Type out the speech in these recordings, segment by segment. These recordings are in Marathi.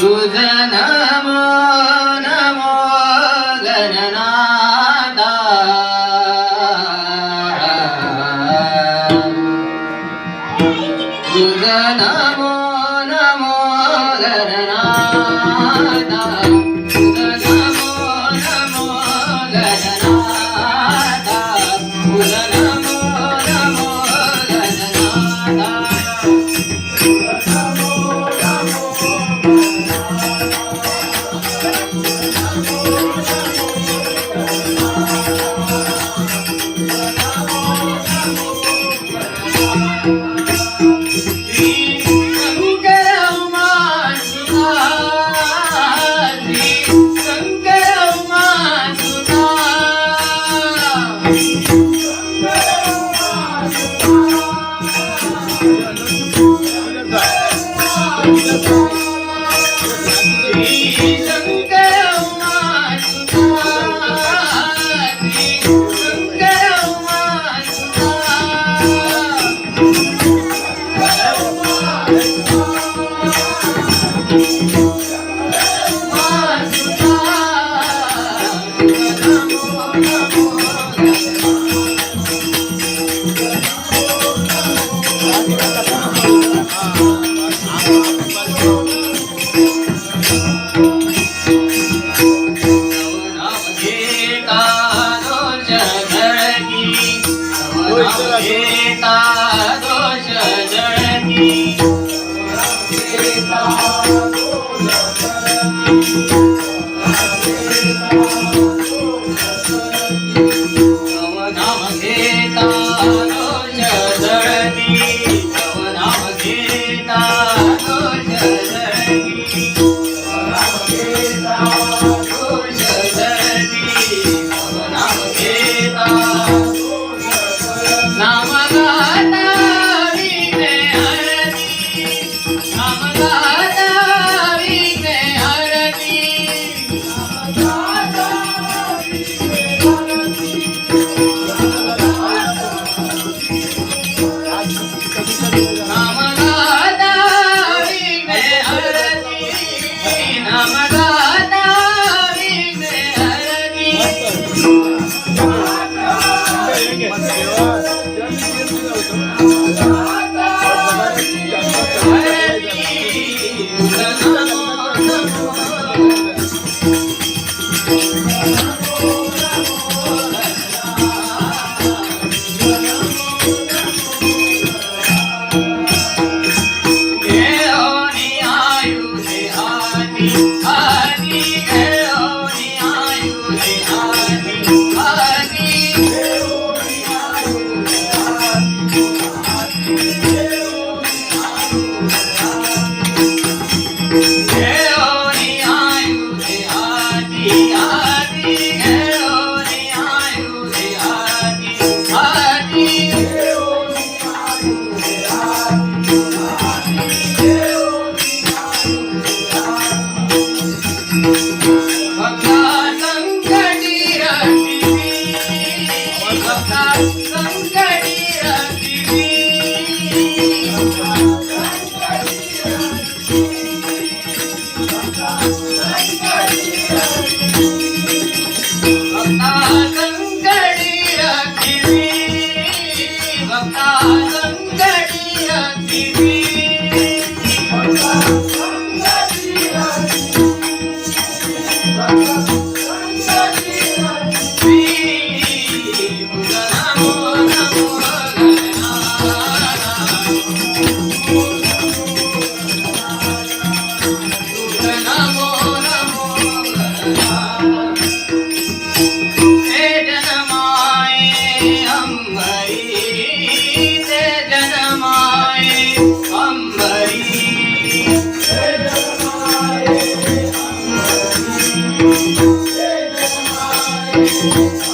तुझ नमो नमो गणनादा तुझ Namo Namo गणनादा Sita Bye. Senhor.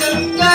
Ganga